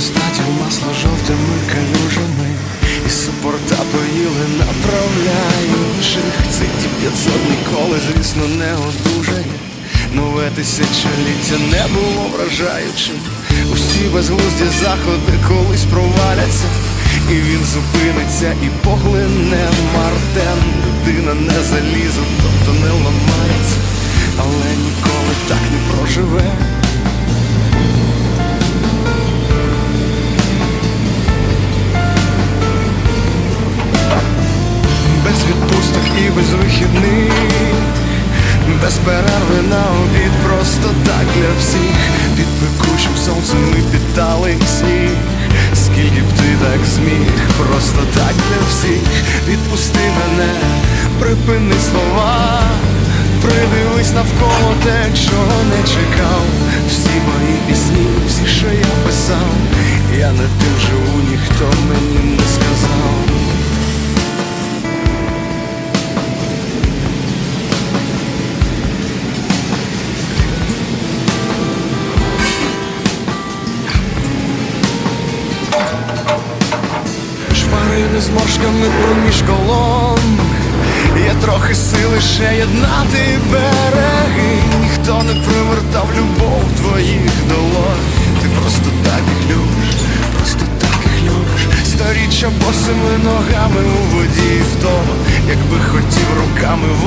статів масло жовтими калюжами. І супорта поїли направляючих Цей ті 500 ніколи, звісно, не одужає Нове тисячоліття не було вражаючим. Усі безглузді заходи колись проваляться. І він зупиниться і поглине Мартен. Людина не залізу, тобто не ламається вихідних, без перерви на обід, просто так для всіх. Під пекучим сонцем ми піддали сніг. Скільки б ти так зміг, просто так для всіх. Відпусти мене, припини слова, придивись навколо те, чого не чекав. Всі мої пісні, всі, що я писав, я не тим живу, ніхто Шпарини з моршками проміж колон. Є трохи сили ще єднати береги. Ніхто не привертав любов твоїх долонь. Ти просто так їх любиш, просто так їх любиш. Сторіччя босими ногами у воді вдома. Якби хотів руками в